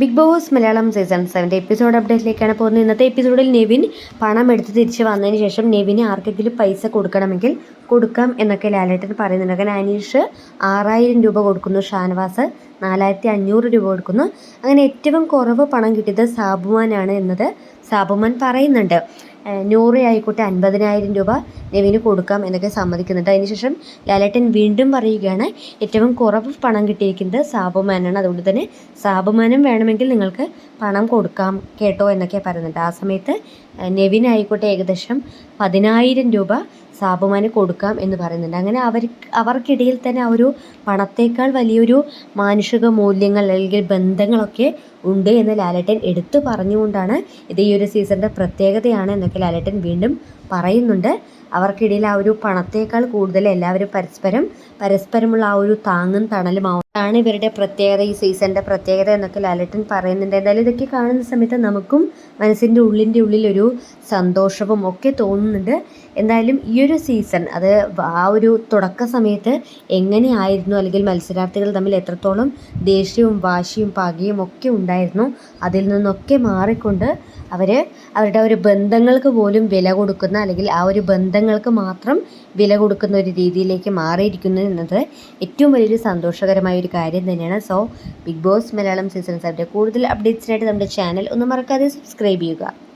Big Boss Malayalam season സെവന്റെ episode അപ്ഡേറ്റിലേക്കാണ് പോകുന്നത്. ഇന്നത്തെ എപ്പിസോഡിൽ നെവിൻ പണം എടുത്ത് തിരിച്ച് വന്നതിന് ശേഷം നെവിന് ആർക്കെങ്കിലും പൈസ കൊടുക്കണമെങ്കിൽ കൊടുക്കാം എന്നൊക്കെ ലാലേട്ടൻ പറയുന്നുണ്ട്. അങ്ങനെ അനീഷ് ആറായിരം രൂപ കൊടുക്കുന്നു ഷാനവാസ് നാലായിരത്തി അഞ്ഞൂറ് രൂപ കൊടുക്കുന്നു. അങ്ങനെ ഏറ്റവും കുറവ് പണം കിട്ടിയത് സാബുമാനാണ് എന്നത് സാബുമാൻ പറയുന്നുണ്ട്. ഏഹ് നൂറ് ആയിക്കോട്ടെ അൻപതിനായിരം രൂപ നെവിന് കൊടുക്കാം എന്നൊക്കെ സമ്മതിക്കുന്നുണ്ട്. അതിനുശേഷം ലാലേട്ടൻ വീണ്ടും പറയുകയാണ് ഏറ്റവും കുറവ് പണം കിട്ടിയിരിക്കുന്നത് സാബുമാനാണ്. അതുകൊണ്ട് തന്നെ സാബുമാനും വേണമെങ്കിൽ നിങ്ങൾക്ക് പണം കൊടുക്കാം കേട്ടോ എന്നൊക്കെ പറയുന്നുണ്ട്. ആ സമയത്ത് നെവിൻ ആയിക്കോട്ടെ ഏകദേശം പതിനായിരം രൂപ സാബുമാന് കൊടുക്കാം എന്ന് പറയുന്നുണ്ട്. അങ്ങനെ അവർ അവർക്കിടയിൽ തന്നെ ആ ഒരു പണത്തേക്കാൾ വലിയൊരു മാനുഷിക മൂല്യങ്ങൾ അല്ലെങ്കിൽ ബന്ധങ്ങളൊക്കെ ഉണ്ട് എന്ന് ലാലേട്ടൻ എടുത്തു പറഞ്ഞുകൊണ്ടാണ് ഇത് ഈ ഒരു സീസണിന്റെ പ്രത്യേകതയാണ് എന്നൊക്കെ ലാലേട്ടൻ വീണ്ടും പറയുന്നുണ്ട്. അവർക്കിടയിൽ ആ ഒരു പണത്തേക്കാൾ കൂടുതൽ എല്ലാവരും പരസ്പരം പരസ്പരമുള്ള ആ ഒരു താങ്ങും തണലും ആണ് ഇവരുടെ പ്രത്യേകത ഈ സീസണിന്റെ പ്രത്യേകത എന്നൊക്കെ ലാലേട്ടൻ പറയുന്നുണ്ട്. എന്തായാലും ഇതൊക്കെ കാണുന്ന സമയത്ത് നമുക്കും മനസ്സിന്റെ ഉള്ളിന്റെ ഉള്ളിൽ ഒരു സന്തോഷവും ഒക്കെ തോന്നുന്നുണ്ട്. എന്തായാലും ഈ ഒരു സീസൺ അത് ആ ഒരു തുടക്ക സമയത്ത് എങ്ങനെയായിരുന്നു? അല്ലെങ്കിൽ മത്സരാർത്ഥികൾ തമ്മിൽ എത്രത്തോളം ദേഷ്യവും വാശിയും പകയും ഒക്കെ ഉണ്ടായിരുന്നു? അതിൽ നിന്നൊക്കെ മാറിക്കൊണ്ട് അവർ അവരുടെ ഒരു ബന്ധങ്ങൾക്ക് പോലും വില കൊടുക്കുന്ന അല്ലെങ്കിൽ ആ ഒരു ബന്ധങ്ങൾക്ക് മാത്രം വില കൊടുക്കുന്ന ഒരു രീതിയിലേക്ക് മാറിയിരിക്കുന്നു എന്നത് ഏറ്റവും വലിയൊരു സന്തോഷകരമായ ഒരു കാര്യം തന്നെയാണ്. So Bigg Boss Malayalam season സെവന്റെ കൂടുതൽ അപ്ഡേറ്റ്സിനായിട്ട് നമ്മുടെ ചാനൽ ഒന്ന് മറക്കാതെ സബ്സ്ക്രൈബ് ചെയ്യുക.